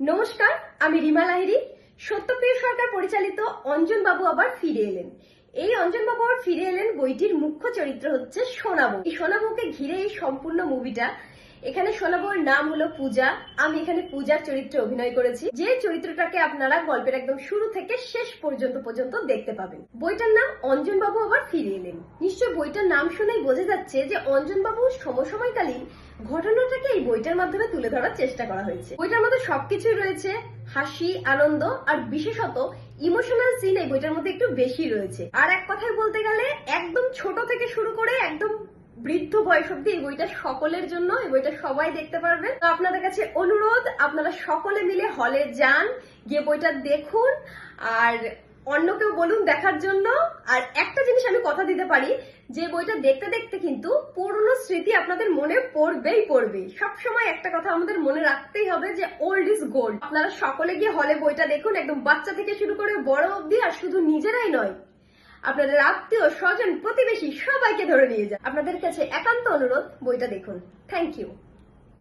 নমস্কার, আমি রিমা লাহিরি সত্যপ্রিয় সরকার পরিচালিত অঞ্জন বাবু আবার ফিরে এলেন। এই অঞ্জন বাবু আবার ফিরে এলেন, বইটির মুখ্য চরিত্র হচ্ছে সোনাবু এই সোনাবুকে ঘিরে এই সম্পূর্ণ মুভিটা, এখানে সোনাবুর নাম হলো পূজা। আমি এখানে পূজার চরিত্রে অভিনয় করেছি। যে চরিত্রটাকে আপনারা গল্পের একদম শুরু থেকে শেষ পর্যন্ত পর্যন্ত দেখতে পাবেন। বইটার নাম অঞ্জন বাবু আবার ফিরে এলেন। নিশ্চয় বইটার নাম শুনেই বোঝা যাচ্ছে যে অঞ্জন বাবু সমসময়কালীন ঘটনাটাকে এই বইটার মাধ্যমে তুলে ধরার চেষ্টা করা হয়েছে। বইটার মধ্যে সবকিছুই রয়েছে, হাসি, আনন্দ, আর বিশেষত ইমোশনাল সিন এই বইটার মধ্যে একটু বেশি রয়েছে। আর এক কথায় বলতে গেলে, একদম ছোট থেকে শুরু করে একদম বৃদ্ধ বয়স অব্দি এই বইটা সকলের জন্য, এই বইটা সবাই দেখতে পারবেন তো আপনাদের কাছে অনুরোধ, আপনারা সকলে মিলে হলে যান, গিয়ে বইটা দেখুন, আর অন্য কেউ বলুন দেখার জন্য। আর একটা জিনিস আমি কথা দিতে পারি যে বইটা দেখতে দেখতে কিন্তু পুরনো স্মৃতি আপনাদের মনে পড়বেই পড়বে সবসময় একটা কথা আমাদের মনে রাখতেই হবে যে ওল্ড ইজ গোল্ড আপনারা সকলে গিয়ে হলে বইটা দেখুন, একদম বাচ্চা থেকে শুরু করে বড় অব্দি আর শুধু নিজেরাই নয়, আপনাদের আত্মীয়, স্বজন, প্রতিবেশী সবাইকে ধরে নিয়ে যান। আপনাদের কাছে একান্ত অনুরোধ, বইটা দেখুন। Thank you